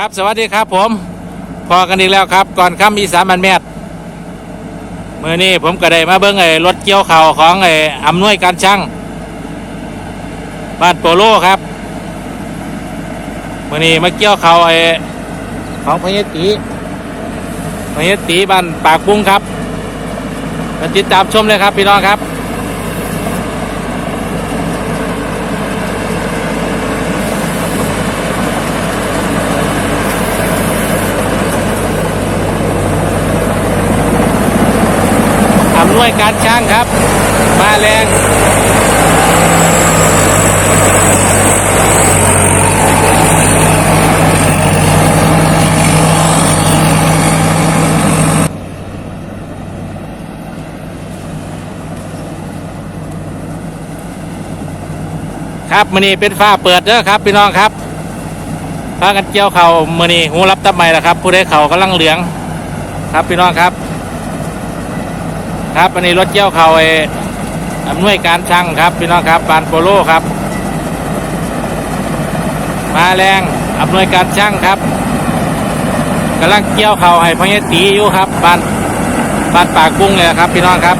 ครับสวัสดีครับผมพอกันอีกแล้วครับ ก่อนค่ำอีสานมันแมดเมื่อนี้ผมก็ได้มาเบิ้งไอ้รถเกี่ยวเข่าของไอ้อำนวยการช่างบ้านโปโลครับเมื่อนี้มาเกี่ยวเข่าไอ้ของพญตีพญตีบ้านปากบุ้งครับมาติดตามชมเลยครับพี่น้องครับ อำนวยการช่างครับ มาแรงครับมือนี้เป็นฟ้าเปิดเด้อครับพี่น้องครับพากันเกี่ยวเขามือนี้หูรับตับใหม่ละครับ ผู้ใดเขากำลังเหลือง ครับพี่น้องครับ ครับอันนี้รถเกี่ยวเขาเอ้อำนวยการช่างครับพี่น้องครับปานโปโลครับ มาแรงอำนวยการช่างครับกำลังเกี่ยวเขาให้พญตีอยู่ครับปานปานปากกุ้งเลยครับพี่น้องครับ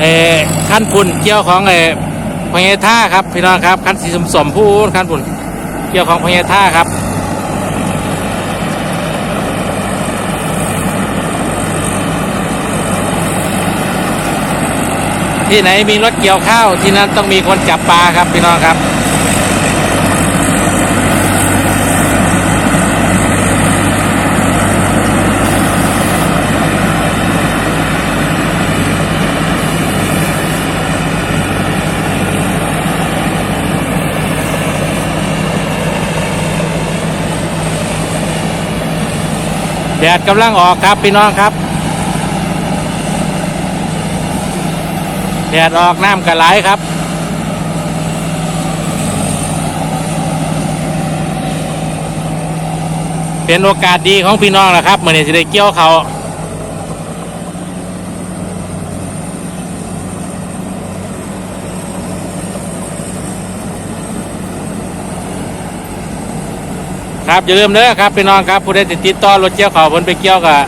เออ ขั้นปุ่นเกี่ยวของเออพญท่าครับพี่น้องครับขั้นสีสมสมผู้ขั้นปุ่นเกี่ยวของพญท่าครับที่ไหนมีรถเกี่ยวข้าวที่นั้นต้องมีคนจับปลาครับพี่น้องครับ ดดกำลังออกครับพี่น้องครับ แดดออกน้ำกระไหลครับเป็นโอกาสดีของพี่น้องแหละครับเมื่อนี้จะได้เกี่ยวเขา ครับอย่าลืมเด้อครับพี่น้องครับผู้ใดติดติดต่อรถเกี่ยวเขาผลไปเกี่ยวกับ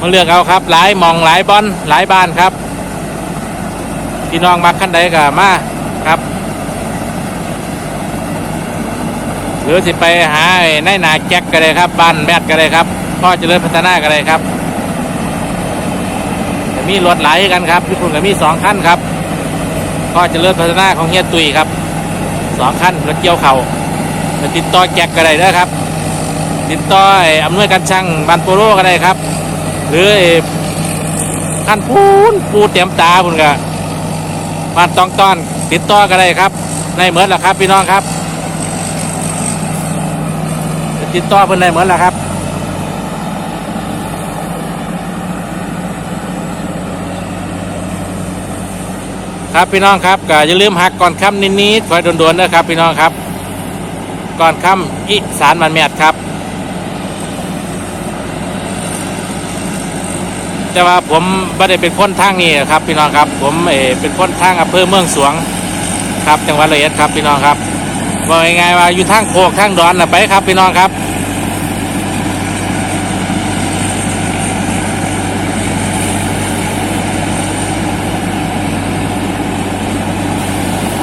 มาเลือกเอาครับ หลายมองหลายบอนหลายบ้านครับ พี่น้องมักขั้นใดก็มาครับ หรือสิไปหาไนายนาแจ็คก็ได้ครับบ้านแมดก็ได้ครับพ่อจะเริญพัฒนาก็ได้ครับจะมีรถหลายกันครับพี่คุณก็มีสองขั้นครับพ่อจะเริญพัฒนาของเฮียตุยครับสองขั้นรถเกี่ยวเขา ติดต่อแจ็คก็ได้นะครับ ติดต่ออำนวยการช่างบันโปโรก็ได้ครับ หรือไอ้ขั้นปูนปูเตรียมตาคุณก็บ้านตองต้อน ติดต่อกันได้ครับ ในเหมือนหละครับ พี่น้องครับ ติดต่อเพิ่นได้เหมือนหละครับครับพี่น้องครับก็อย่าลืมหักก่อนค่ำนิดๆคอยด่วนๆนะครับพี่น้องครับ ก่อนค่ำอีสานมันแมดครับ แต่ว่าผมไม่ได้เป็นคนทางนี้ครับพี่น้องครับ ผมเอเป็นคนทางอำเภอเมืองสวงครับจังหวัดระยองครับพี่น้องครับว่ายังไงว่าอยู่ทางโคกทางดอนนะไปครับพี่น้องครับ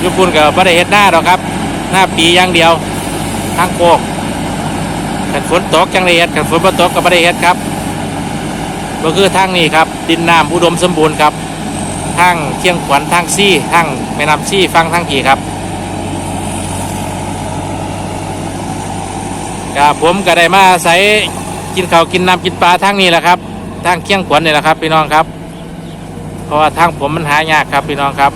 ยุคุณกับไม่ได้เห็ดหน้าหรอกครับ หน้าปีอย่างเดียว ทางโคกขันฝนตกจังเลยเห็ดขันฝนบ่ตกก็ไม่ได้เห็ดครับก็คือทางนี้ครับ ดินน้ำอุดมสมบูรณ์ครับทางเชียงขวัญทางซี่ทางแม่น้ำซี่ฟังทางกี่ครับกับผมก็ได้มาอาศัยกินข้าวกินน้ำกินปลาทางนี้แหละครับ ทางเชียงขวัญนี่แหละครับพี่น้องครับ เพราะว่าทางผมมันหายากครับพี่น้องครับ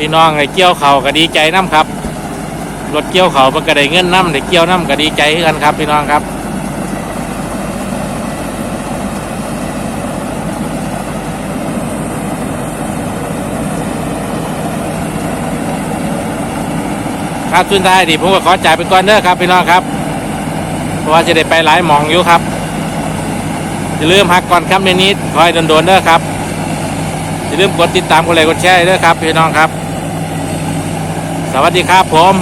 พี่น้องไอ้เกี่ยวเขาก็ดีใจน้ำครับรถเกี่ยวเขาเป็นกระไดเงินน้ำไต่เกี่ยวน้ำก็ดีใจกันครับ พี่น้องครับครับทุนท้ายดีผมก็ขอจ่ายไปก่อนเด้อครับพี่น้องครับ เพราะว่าจะได้ไปหลายหมองอยู่ครับอย่าลืมหักก่อนครับในนี้คอยโดนๆเด้อครับอย่าลืมกดติดตามกดไลค์กดแชร์เด้อครับพี่น้องครับ สวัสดีครับผม